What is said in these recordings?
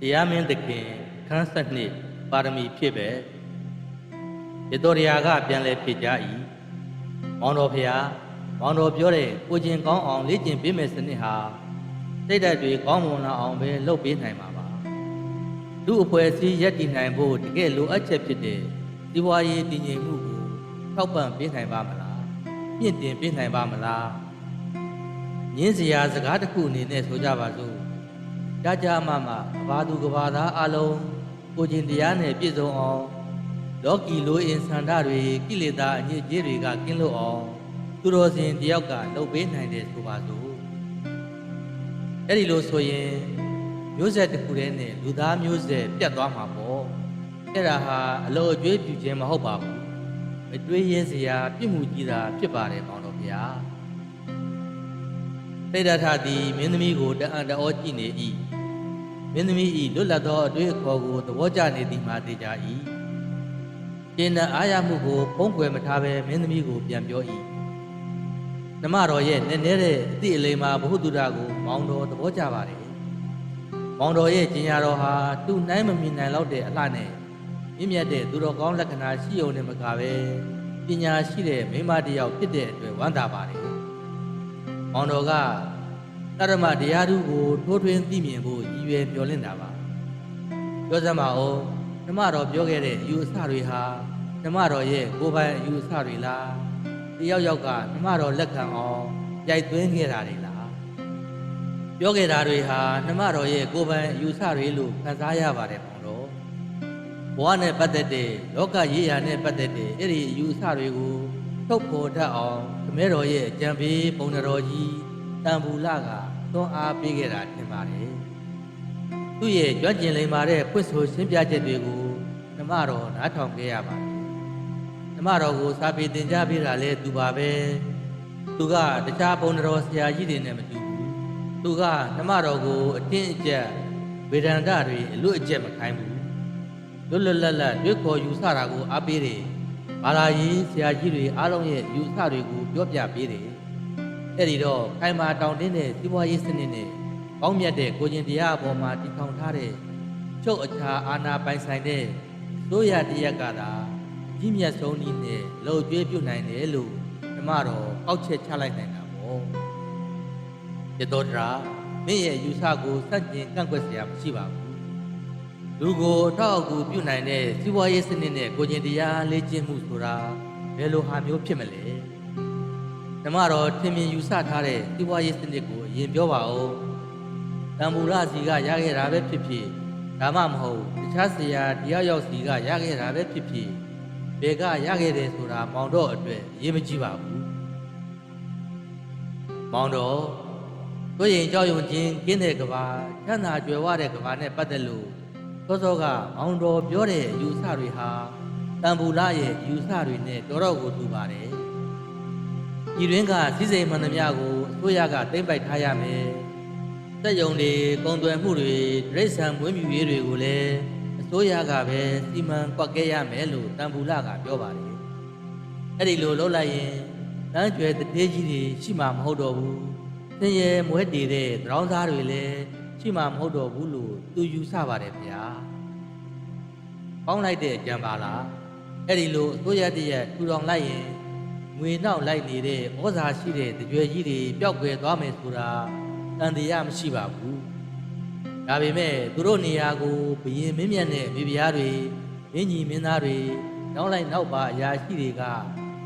တရားမင်းသခင်ခန်းဆက်နှစ်ပါရမီဖြစ်ပဲရတော်ရာကပြန်လဲဖြစ်ကြ၏မောင်တော်ဖျားမောင်တော်ပြောတဲ့ကိုကျင်ကောင်းအောင်လေ့ကျင့်ပေးမယ်စနစ်ဟာစိတ်ဓာတ်တွေကောင်းမွန်လာအောင်ပဲလုပ်ပေးနိုင်မှာပါလူအဖွဲ့အစည်းရက်တည်နိုင်ဖို့တကယ်လိုအပ်ချက်ဖြစ်တဲ့ဒီဘွားရေးတည်ငြိမ်မှုကိုထောက်ပံ့ပေးနိုင်ပါမလားမြင့်တင်ပေးနိုင်ပါမလားညင်းစရာစကားတစ်ခုအနေနဲ့ဆိုကြပါစို့ ကြကြမမဘာသူကဘာသာအလုံးကိုကျင်တရားနဲ့ပြည့်စုံအောင်လောကီလိုအင်ဆန္ဒတွေကိလေသာအညစ်အကြေးတွေကကင်းလွတ်အောင်သူတော်စင်တယောက်ကလုပ်ပေးနိုင်တယ်ဆိုပါစို့အဲ့ဒီလိုဆိုရင်မျိုးဆက်တစ်ခုတည်းနဲ့လူသားမျိုးဆက်ပြတ်သွားမှာပေါ့အဲ့ဒါဟာအလိုအကျွေးပြုခြင်းမဟုတ်ပါဘူးမတွေးရဲစရာပြစ်မှုကြီးတာဖြစ်ပါတယ်မောင်တော်ဗျာသိဒ္ဓထသည်မင်းသမီးကိုတအံ့တအောကြည့်နေ၏ မင်းသမီး၏လွတ်လပ်သောအတွေ့အခေါ်ကိုသဘောကျနေသည်မှာသိကြ၏ကျင်းတဲ့အားရမှုကိုဖုံးကွယ်မထားဘဲမင်းသမီးကိုပြန်ပြော၏နမတော်ရဲ့နည်းနည်းတဲ့အသည့်အလိမ္မာဘ ഹു တုဒကိုမောင်တော်သဘောကျပါတယ်မောင်တော်ရဲ့ကျင်ညာတော်ဟာသူ့နိုင်မမြင်နိုင်တော့တဲ့အလှနဲ့မြင့်မြတ်တဲ့သူတော်ကောင်းလက္ခဏာရှိုံနဲ့မကပဲပညာရှိတဲ့မိန်းမတစ်ယောက်ဖြစ်တဲ့အတွက်ဝမ်းသာပါတယ်။မောင်တော်က တရမတရားသူကိုထိုးထွင်းသိမြင်ဖို့ရည်ရွယ်မျှော်လင့်တာပါ။ပြောစမ်းပါဦးဓမ္မတော်ပြောခဲ့တဲ့အယူအဆတွေဟာဓမ္မတော်ရဲ့ကိုယ်ပိုင်အယူအဆတွေလားတယောက်ယောက်ကဓမ္မတော်လက်ခံအောင်ရိုက်သွင်းခဲ့တာတွေလားပြောခဲ့တာတွေဟာဓမ္မတော်ရဲ့ကိုယ်ပိုင်အယူအဆတွေလို့ခံစားရပါတယ်မောင်တော်ဘဝနဲ့ပတ်သက်တဲ့လောကရေးရာနဲ့ပတ်သက်တဲ့အဲ့ဒီအယူအဆတွေကိုထုတ်ဖော်တတ်အောင်ခမဲတော်ရဲ့အကြံပေးပုံတော်ကြီးတန်ဘူးလက သွန်အားပေးခဲ့တာထင်ပါတယ်။သူ့ရဲ့ကြွကျင်လိမ်မာတဲ့ဖွင့်ဆိုရှင်းပြချက်တွေကိုဓမ္မတော်နားထောင်ခဲ့ရပါတယ်။ဓမ္မတော်ကိုစာပေသင်ကြားပေးတာလဲသူပါပဲ။သူကတခြားပုံတော်ဆရာကြီးတွေနဲ့မတူဘူး။သူကဓမ္မတော်ကိုအတင်းအကျပ်ဗေဒန္တတွေအလွတ်အကျက်မခိုင်းဘူး။လွတ်လွတ်လပ်လပ်တွေးခေါ်ယူဆတာကိုအားပေးတယ်။ဘာသာရေးဆရာကြီးတွေအားလုံးရဲ့ယူဆတွေကိုပြောပြပေးတယ်။ အဲ့ဒီတော့ခိုင်မာတောင်တင်းတဲ့စီးပွားရေးစနစ်နဲ့ကောင်းမြတ်တဲ့ကိုရှင်တရားအပေါ်မှာတည်ထောင်ထားတဲ့ချုပ်အခြာအာဏာပိုင်ဆိုင်တဲ့တို့ရတရက်ကသာကြီးမြတ်ဆုံးနည်းနဲ့လှုပ်ကြွေးပြုနိုင်တယ်လို့ဓမ္မတော်အောက်ချက်ချလိုက်နိုင်တာပေါ့ရတောတရာမင်းရဲ့ယူဆကိုစန့်ကျင်ကန့်ကွက်စရာမရှိပါဘူးလူကိုအထောက်အကူပြုနိုင်တဲ့စီးပွားရေးစနစ်နဲ့ကိုရှင်တရားလေ့ကျင့်မှုဆိုတာဘယ်လိုဟာမျိုးဖြစ်မလဲ ဓမ္မတော်ထင်မြင်ယူဆထားတဲ့စီးပွားရေးစနစ်ကိုအရင်ပြောပါဦးတံမူရစီကရခဲ့တာပဲဖြစ်ဖြစ်ဒါမှမဟုတ်တခြားဆရာတရားရောက်စီကရခဲ့တာပဲဖြစ်ဖြစ်ဘယ်ကရခဲ့တယ်ဆိုတာမောင်တော့အတွက်အရေးမကြီးပါဘူးမောင်တော်တို့ရင်ကြောက်ရွံ့ခြင်းကင်းတဲ့ကဘာချမ်းသာကြွယ်ဝတဲ့ကဘာနဲ့ပတ်သက်လို့စောစောကမောင်တော်ပြောတဲ့အယူဆတွေဟာတန်ဘူလရဲ့အယူဆတွေနဲ့တော်တော်ကိုတူပါတယ်။ ဒီတွင်ကစည်းစိမ်မှန်သမျှကိုအစိုးရကသိမ့်ပိုက်ထားရမယ်။စက်ယုံတွေကုန်သွယ်မှုတွေဒရိษံမွေးမြူရေးတွေကိုလည်းအစိုးရကပဲစီမံကွက်ခဲ့ရမယ်လို့တန်ဘူလကပြောပါတယ်။အဲ့ဒီလိုလုပ်လိုက်ရင်တန်းကျွယ်တသေးကြီးတွေရှိမှမဟုတ်တော့ဘူး။သင်ရဲ့မွဲတည်တဲ့သရောင်းသားတွေလည်းရှိမှမဟုတ်တော့ဘူးလို့သူယူဆပါတယ်ဗျာ။ပေါင်းလိုက်တဲ့အကြံပါလား။အဲ့ဒီလိုအစိုးရတရက်ထူထောင်လိုက်ရင် ငွေနောက်လိုက်နေတဲ့ဩဇာရှိတဲ့တကြွယ်ကြီးတွေပျောက်ကွယ်သွားမယ်ဆိုတာတန်တရားမရှိပါဘူး။ဒါပေမဲ့သူတို့နေရာကိုဘယင်မင်းမြတ်နဲ့မိဖုရားတွေမင်းကြီးမင်းသားတွေနောက်လိုက်နောက်ပါအရာရှိတွေက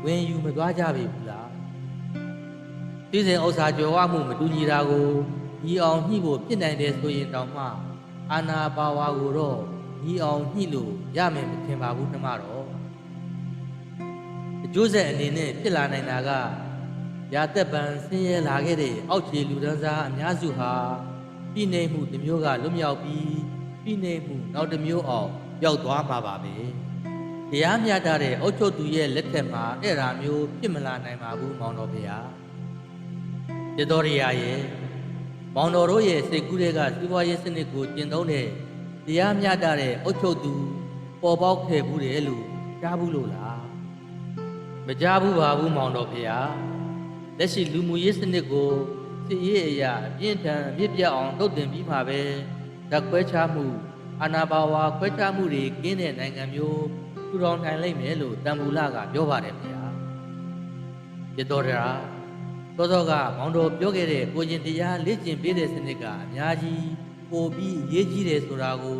ဝင်ယူမသွားကြပြီဘူးလား။ပြည်စဉ်ဥစ္စာကြွယ်ဝမှုမတူညီတာကိုညီအောင်ညှိဖို့ဖြစ်နိုင်တယ်ဆိုရင်တောင်မှအာနာပါဝါကိုတော့ညီအောင်ညှိလို့ရမယ်မထင်ပါဘူးနှမတော် အကျိုးဆက်အနေနဲ့ဖြစ်လာနိုင်တာကရာသက်ပံဆင်းရဲလာခဲ့တဲ့အောက်ခြေလူဒန်းစားအများစုဟာပြည်နေမှုတစ်မျိုးကလွတ်မြောက်ပြီးပြည်နေမှုနောက်တစ်မျိုးအောင်ရောက်သွားမှာပါပဲတရားမျှတတဲ့အုတ်ချုပ်သူရဲ့လက်ထက်မှာအဲ့ဒါမျိုးဖြစ်မလာနိုင်ပါဘူးမောင်တော်ဗျာတတော်ရရဲ့မောင်တော်တို့ရဲ့စိတ်ကူးတွေကစီးပွားရေးစနစ်ကိုကျင့်သုံးတဲ့တရားမျှတတဲ့အုတ်ချုပ်သူပေါ်ပေါက်ခဲ့ဘူးတယ်လို့ကြားဘူးလို့လား မကြားဘူးပါဘူးမောင်တော်ဖေဟာလက်ရှိလူမှုရေးစနစ်ကိုစစ်ရေးအရာအပြင်းထန်အမြင့်ပြတ်အောင်လုပ်တင်ပြီးမှပဲဓဓာတ်ခွဲခြားမှုအာနာပါဝါခွဲခြားမှုတွေကင်းတဲ့နိုင်ငံမျိုးထူထောင်နိုင်လိမ့်မယ်လို့တန်မူလကပြောပါတယ်ဗျာပြတော်ရာသောသောကမောင်တော်ပြောခဲ့တဲ့ကိုကျင်တရားလေ့ကျင့်ပေးတဲ့စနစ်ကအများကြီးပိုပြီးအရေးကြီးတယ်ဆိုတာကို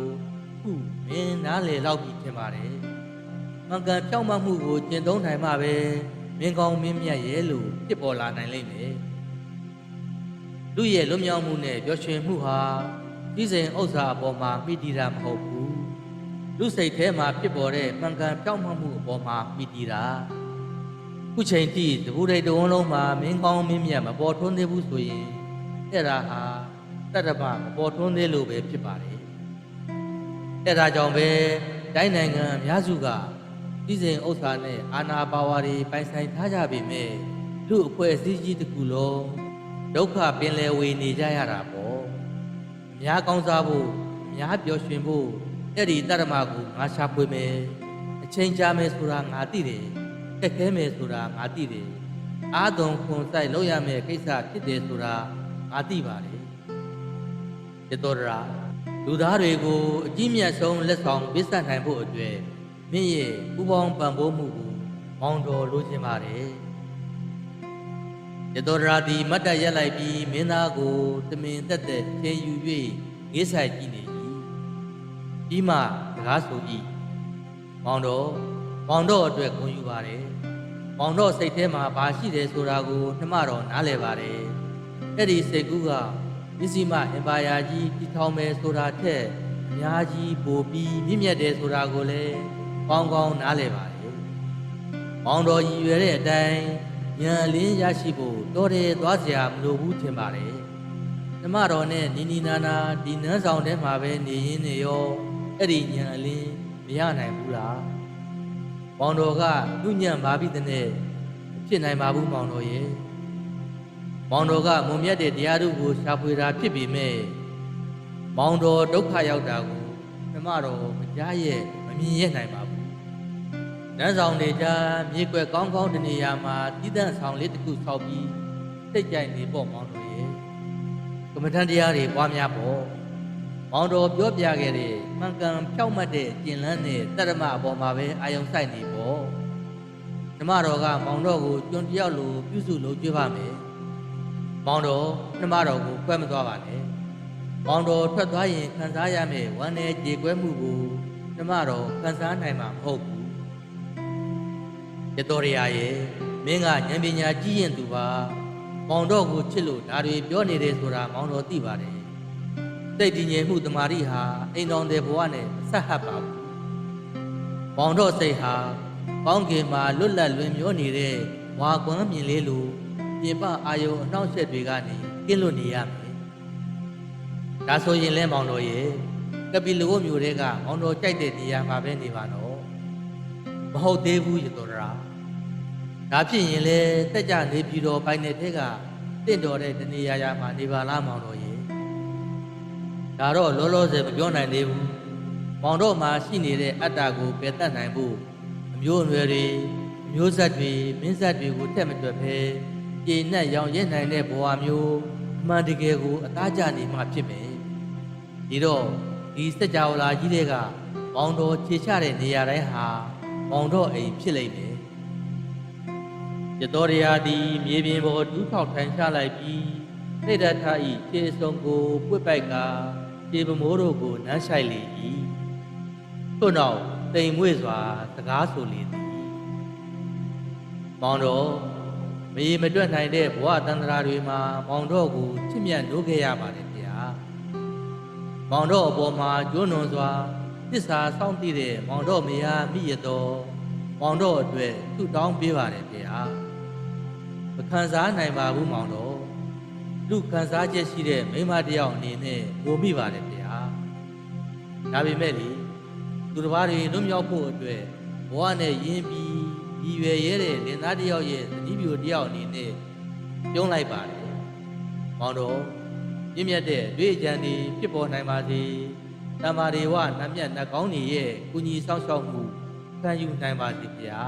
ခုမင်းနားလည်လောက်ပြီထင်ပါတယ် မှန်ကန်ဖြောင့်မတ်မှုကိုကျင့်သုံးနိုင်မှပဲမင်းကောင်းမင်းမြတ်ရဲ့လို့ဖြစ်ပေါ်လာနိုင်လိမ့်မယ်လူရဲ့လွတ်မြောက်မှုနဲ့ပျော်ရွှင်မှုဟာဒီစိန်ဥစ္စာအပေါ်မှာမိတည်တာမဟုတ်ဘူးလူစိတ်ထဲမှာဖြစ်ပေါ်တဲ့မှန်ကန်ဖြောင့်မတ်မှုအပေါ်မှာမိတည်တာခုချိန်ထိတပူရိတ်တဝန်းလုံးမှာမင်းကောင်းမင်းမြတ်မပေါ်ထွန်းသေးဘူးဆိုရင်အဲ့ဒါဟာတတ္တပမပေါ်ထွန်းသေးလို့ပဲဖြစ်ပါတယ်အဲ့ဒါကြောင့်ပဲတိုင်းနိုင်ငံအများစုက ပြည်စဉ်ဥစ္စာနဲ့အာဏာပါဝါတွေပိုင်ဆိုင်ထားကြပေမဲ့လူအဖွဲ့အစည်းကြီးတစ်ခုလုံးဒုက္ခပင်လယ်ဝေနေကြရတာပေါ့အများကောင်းစားဖို့အများပျော်ရွှင်ဖို့အဲ့ဒီတတ္တမကိုငါရှာဖွေမယ်အချိန်ကြာမယ်ဆိုတာငါသိတယ်ခက်ခဲမယ်ဆိုတာငါသိတယ်။အာသွန်ခွန်ဆိုင်လုပ်ရမယ့်ကိစ္စဖြစ်တယ်ဆိုတာငါသိပါတယ်။တတော်ရာလူသားတွေကိုအကြီးမြတ်ဆုံးလက်ဆောင်ပစ္စတ်နိုင်ဖို့အတွက် မင်းရဲ့ပူပေါင်းပံ့ပိုးမှုကိုမောင်းတော်လိုချင်ပါတယ်။တတော်ရာဒီမတ်တက်ရက်လိုက်ပြီးမင်းသားကိုတမင်တက်တက်ချင်းယူ၍ငေးဆိုင်ကြည့်နေ၏။ပြီးမှစကားဆို၏။မောင်တော်မောင်တော့အတွက်ဂုဏ်ယူပါတယ်။မောင်တော့စိတ်ထဲမှာဘာရှိတယ်ဆိုတာကိုနှမတော်နားလည်ပါတယ်။အဲ့ဒီစိတ်ကူးကပစ္စည်းမအင်ပါယာကြီးတည်ထောင်မယ်ဆိုတာထက်အများကြီးပိုပြီးမြင့်မြတ်တယ်ဆိုတာကိုလည်း ကောင်းကောင်းနားလည်ပါတယ်။မောင်တော်ရည်ရွယ်တဲ့အတိုင်းဉာဏ်လင်းရရှိဖို့တော်တယ်သွားစရာမလိုဘူးထင်ပါတယ်။နှမတော်နဲ့နီနီနာနာဒီနန်းဆောင်ထဲမှာပဲနေရင်းနေရောအဲ့ဒီဉာဏ်အလင်းမရနိုင်ဘူးလား။မောင်တော်ကညညံ့ပါပြီတဲ့နဲ့ဖြစ်နိုင်ပါဘူးမောင်တော်ရဲ့မောင်တော်ကမုံမြတ်တဲ့တရားတို့ကိုရှာဖွေတာဖြစ်ပေမဲ့မောင်တော်ဒုက္ခရောက်တာကိုမြမတော်မကြားရဲ့မမြင်ရနိုင်ပါဘူး နန်းဆောင်နေကြမြေကွက်ကောင်းကောင်းတနေရာမှာတည်တံ့ဆောင်လေးတစ်ခုဆောက်ပြီးစိတ်ကြိုက်နေပေါ့မောင်တော်ရဲ့ကမ္မထန်တရားတွေပွားများပေါ့မောင်တော်ပြောပြခဲ့တဲ့မှန်ကန်ဖြောက်မှတ်တဲ့ကျင်လန်းနဲ့တရမအပေါ်မှာပဲအာယုံဆိုင်နေပေါ့ဓမ္မတော်ကမောင်တော်ကိုကျွန်းတယောက်လိုပြုစုလို့ကြွေးပါမယ်မောင်တော်ဓမ္မတော်ကိုကွဲမသွားပါနဲ့မောင်တော်ထွက်သွားရင်ခံစားရမယ့်ဝမ်းနဲ့ကြေကွဲမှုကိုဓမ္မတော်ခံစားနိုင်မှာမဟုတ်ဘူး ရတော်ရရဲ့မင်းကဉာဏ်ပညာကြီးရင်သူပါမောင်တော်ကိုချစ်လို့ဒါတွေပြောနေတယ်ဆိုတာမောင်တော်သိပါတယ်စိတ်တည်ငြိမ်မှုတမာရီဟာအိမ်တော်တဲ့ဘဝနဲ့ဆက်ဟပ်ပါဘူး။ဘောင်တော့စိတ်ဟာကောင်းကင်မှာလွတ်လပ်လွင်မျောနေတဲ့ဝါကွမ်းမြင်လေးလိုပြင်ပအာယုံအနှောင့်အယှက်တွေကနေကင်းလွတ်နေရမယ်။ဒါဆိုရင်လဲမောင်တော်ရဲ့ကပိလဝတ်မျိုးတွေကမောင်တော်ကြိုက်တဲ့နေရာမှာပဲနေပါတော့။ မဟုတ်သေးဘူးရတော်ရာ။ဒါဖြစ်ရင်လဲတက်ကြနေပြီးတော့ပိုင်တဲ့ထက်ကတင့်တော်တဲ့တနေရာရာမှာနေပါလားမောင်တော်ရဲ့ဒါတော့လောလောဆယ်မပြောနိုင်သေးဘူး။မောင်တော့မှာရှိနေတဲ့အတ္တကိုပယ်တတ်နိုင်ဖို့အမျိုးအနွယ်တွေအမျိုးဆက်တွေမင်းဆက်တွေကိုထက်မတွက်ဖဲကျေနပ်ရောင်ရဲနိုင်တဲ့ဘဝမျိုးအမှန်တကယ်ကိုအသားကျနေမှဖြစ်မယ်။ဒီတော့ဒီစัจ java လာကြီးတွေကမောင်တော်ခြေချတဲ့နေရာတိုင်းဟာ မောင်တော့အိမ်ဖြစ်လိမ့်မယ်။ရတော်ရရာသည်မြေပြင်ပေါ်ဒူးထောက်ထိုင်ချလိုက်ပြီးသိတ္တထဤခြေစုံကိုပွတ်ပိုက်ကခြေပမိုးတို့ကိုနမ်းဆိုင်လေ၏ထို့နောက်တိမ်မွေ့စွာစကားဆိုလေသည်မောင်တော်မရေမတွက်နိုင်တဲ့ဘဝတန္တရာတွေမှာမောင်တော်ကိုချစ်မြတ်နိုးခဲ့ရပါတယ်ဗျာမောင်တော်အပေါ်မှာကျွန်းနွန်စွာ သစ္စာစောင့်တည်တဲ့မောင်တော်မယားမိရတော်မောင်တော်အတွက်ဆုတောင်းပေးပါတယ်ဗျာမခံစားနိုင်ပါဘူးမောင်တော်လူခံစားချက်ရှိတဲ့မိန်းမတစ်ယောက်အနေနဲ့ငိုမိပါတယ်ဗျာဒါပေမဲ့လေသူတစ်ပါးတွေလွတ်မြောက်ဖို့အတွက်ဘဝနဲ့ယဉ်ပြီးရည်ရွယ်ရဲတဲ့လင်သားတစ်ယောက်ရဲ့သတိပြိုတစ်ယောက်အနေနဲ့ပြုံးလိုက်ပါတယ်မောင်တော်ပြည့်မြတ်တဲ့အတွေ့အကြံတွေဖြစ်ပေါ်နိုင်ပါစေ တမ္မာဒေဝနတ်မြတ်နှကောင်းကြီးရဲ့ကုညီဆောင်ရှောက်မှုခံယူနိုင်ပါစေဗျာ